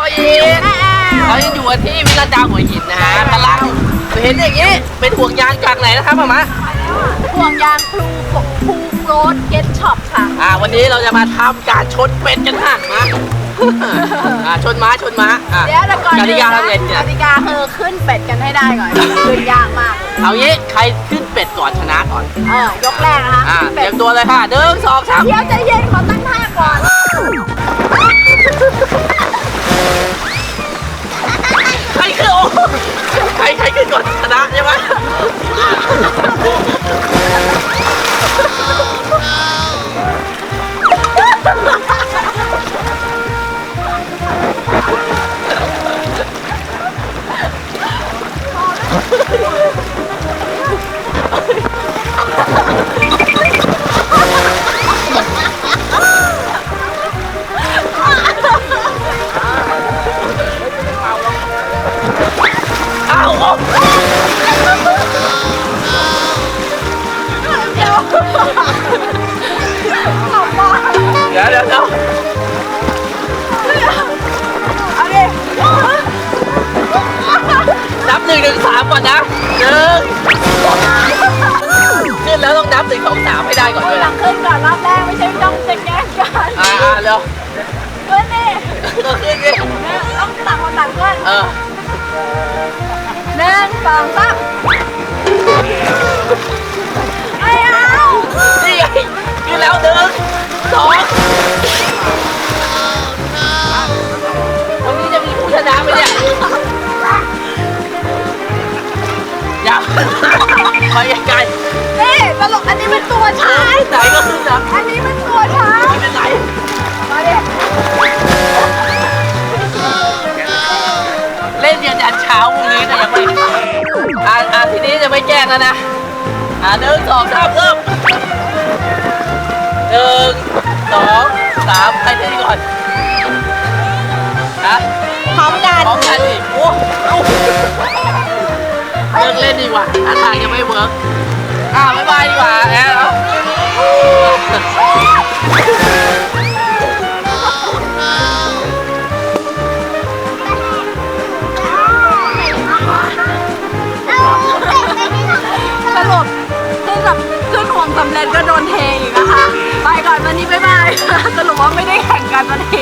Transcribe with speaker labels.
Speaker 1: ปอยีเรายังอยู่กันที่วิลาดาหัวหินนะฮะกำลังเห็นอย่างนี้เป็นห่วงยางจากไหนนะครับมามะ
Speaker 2: ห่วงยางพลูพูโรดเก็ตช็อปค่ะ
Speaker 1: อ่า วันนี้เราจะมาทำการชนเป็ดกันค่ะมาอ่าชนม้าชนม้าอะ
Speaker 2: เดี๋ยวแต่ก่อน
Speaker 1: กติกา
Speaker 2: อื่น
Speaker 1: ทำไง
Speaker 2: นะ
Speaker 1: เนี่ย
Speaker 2: กติกาคือขึ้นเป็ดกันให้ได้ก่อนขึ้นยากมาก
Speaker 1: เอางี้ใครขึ้นเป็ดก่อนชนะก่อน
Speaker 2: เออยกแรกนะคะ
Speaker 1: อ่า
Speaker 2: ขึ้น
Speaker 1: เต
Speaker 2: เป็
Speaker 1: รี
Speaker 2: ด
Speaker 1: ยมตัวเลยค่ะหนึ่งสองสาม
Speaker 2: เดี๋ยวใจเย็นขอตั้งท่าก่อน
Speaker 1: อ้าวโอ้
Speaker 2: เดี๋ยวขอบคุณ
Speaker 1: เดี๋ยวเดี๋ยวเดี๋ยว
Speaker 2: เอาดิ
Speaker 1: นับหนึ่งถึงสามก่อนนะหนึ่งขึ้นแล้วต้องนับหนึ่งสองสามให้ได้ก่อน
Speaker 2: ค
Speaker 1: ด้
Speaker 2: น
Speaker 1: วย
Speaker 2: หลั
Speaker 1: นะ
Speaker 2: งขึ้นก่อนรอบแรกไม่ใช่ต้องจะแกล้งกัน
Speaker 1: อ่าอ่าเร็ว
Speaker 2: ขึ้นดิ
Speaker 1: ก็ขึ้นดิ
Speaker 2: ต้องต่างคนต่างขึ้น
Speaker 1: เออ
Speaker 2: สองสามไม่เอา
Speaker 1: นี่ไงขึ้นแล้วหนึ่งสองตรงนี้จะมีผู้ชนะไหมเนี่ยอย่าคอยใกล้
Speaker 2: นี่ตลกอัน
Speaker 1: ทีนี้จะไม่แกล้งแล้วนะอ่าหนึ่งสองสามเริ่มหนึ่งสองสามใครจะดีก่อนฮะ
Speaker 2: พร้อมกัน
Speaker 1: พร้อมกันดิโอ้โอ้เลิกเล่นดีกว่าท่าทางยังไม่เวิร์กำ
Speaker 2: เร็จก็โดนเทอีกนะคะ ไปก่อนวันนี้บ๊ายบายสรุปว่าไม่ได้แข่งกันวันเท